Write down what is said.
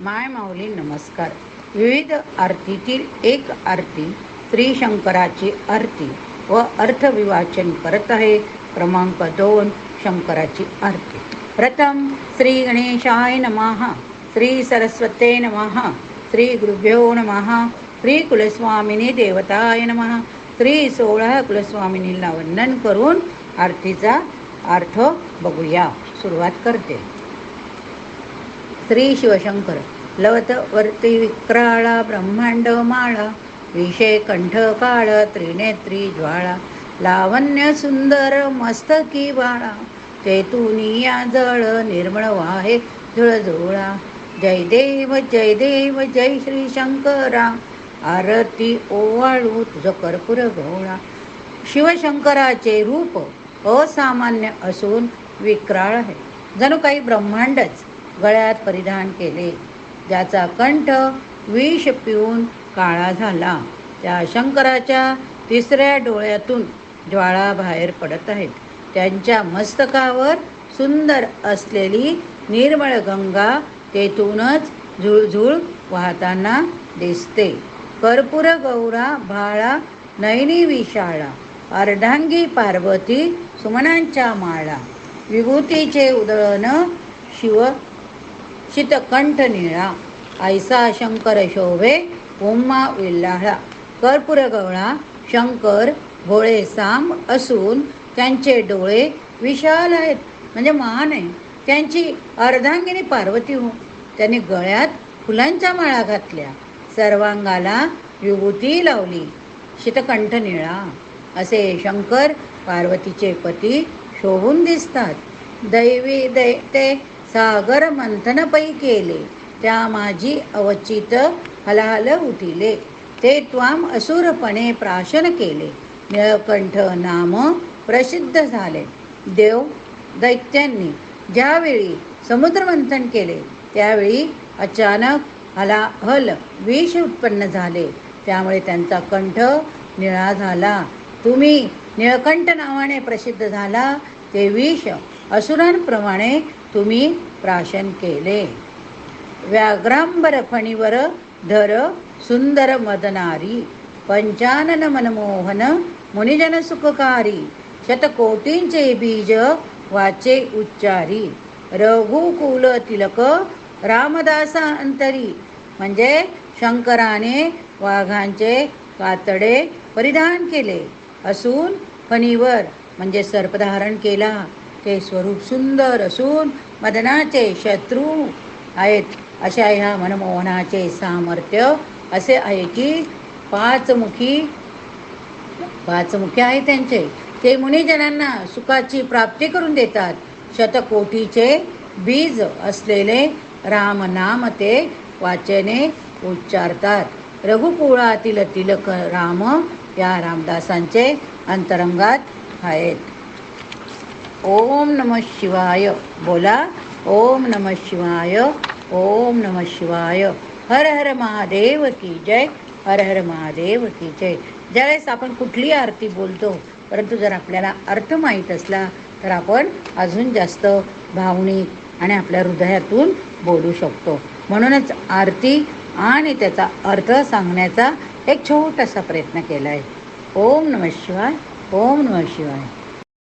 माय माऊली नमस्कार. विविध आरतीतील एक आरती श्री शंकराची आरती व अर्थविवाचन करत आहे क्रमांक दोन शंकराची आरती. प्रथम श्री गणेशाय नमः श्री सरस्वते नमः श्री गुरुभ्यो नमः श्री कुलस्वामिनी देवताय नमः श्री सोळा कुलस्वामिनीला वंदन करून आरतीचा अर्थ बघूया. सुरुवात करते. श्री शिवशंकर लवत वर्ती विक्राळा ब्रह्मांड माळा विषय कंठ काळ त्रिनेत्री ज्वाळा लावण्य सुंदर मस्तकी बाळा चैतुनिया जळ निर्मळ वाहे झुळझुळा जय देव जय देव जय श्री शंकरा आरती ओवाळू तुझं कर्पूर गवळा शिवशंकराचे रूप असामान्य असून विक्राळ आहे. जणू काही ब्रह्मांडच गळ्यात परिधान केले. ज्याचा कंठ विष पिऊन काळा झाला. त्या शंकराच्या तिसऱ्या डोळ्यातून ज्वाळा बाहेर पडत आहेत. त्यांच्या मस्तकावर सुंदर असलेली निर्मळ गंगा तेथूनच झुळझुळ वाहताना दिसते. कर्पूर गौरा भाळा नैनी विशाळा. अर्धांगी पार्वती सुमनांच्या माळा. विभूतीचे उदळण शिव शितकंठ निळा ऐसा शंकर शोभे उम्मा विल्लाळा कर्पूर गवळा शंकर भोळे सांब असून त्यांचे डोळे विशाल आहेत म्हणजे महान आहे. त्यांची अर्धांगिनी पार्वती हो. त्यांनी गळ्यात फुलांच्या माळा घातल्या. सर्वांगाला विभूती लावली. शितकंठ निळा असे शंकर पार्वतीचे पती शोभून दिसतात. दैवी दै ते सागर मंथन पै केले. त्या माझी अवचित हलाहल उठिले. ते त्वाम असुरपणे प्राशन केले. निळकंठ नाम प्रसिद्ध झाले. देव दैत्यांनी ज्यावेळी समुद्रमंथन केले त्यावेळी अचानक हलाहल विष उत्पन्न झाले. त्यामुळे त्यांचा कंठ निळा झाला. तुम्ही निळकंठ नावाने प्रसिद्ध झाला ते विष असुरांप्रमाणे तुम्ही प्राशन केले. व्याघ्रांबर फणीवर धर सुंदर मदनारी पंचानन मनमोहन मुनिजन सुखकारी शतकोटींचे बीज वाचे उच्चारी रघुकुल तिलक रामदासा अंतरी म्हणजे शंकराने वाघांचे कातडे परिधान केले. असून फणीवर म्हणजे सर्पधारण केला. ते स्वरूप सुंदर असून मदनाचे शत्रू आहेत. अशा ह्या मनमोहनाचे सामर्थ्य. असे आहे की पाचमुखी पाचमुखी आहे त्यांचे. ते मुनिजनांना सुखाची प्राप्ती करून देतात. शतकोटीचे बीज असलेले रामनाम ते वाचने उच्चारतात. रघुकुळातील तिलक राम या रामदासांचे अंतरंगात आहेत. ओम नम शिवाय. बोला. ओम नम शिवाय. ओम नम शिवाय. हर हर महादेव की जय. हर हर महादेव की जय. ज्यावेळेस आपण कुठली आरती बोलतो परंतु जर आपल्याला अर्थ माहीत असला तर आपण अजून जास्त भावनिक आणि आपल्या हृदयातून बोलू शकतो. म्हणूनच आरती आणि त्याचा अर्थ सांगण्याचा एक छोटासा प्रयत्न केला आहे ओम नम शिवाय. ओम नम शिवाय.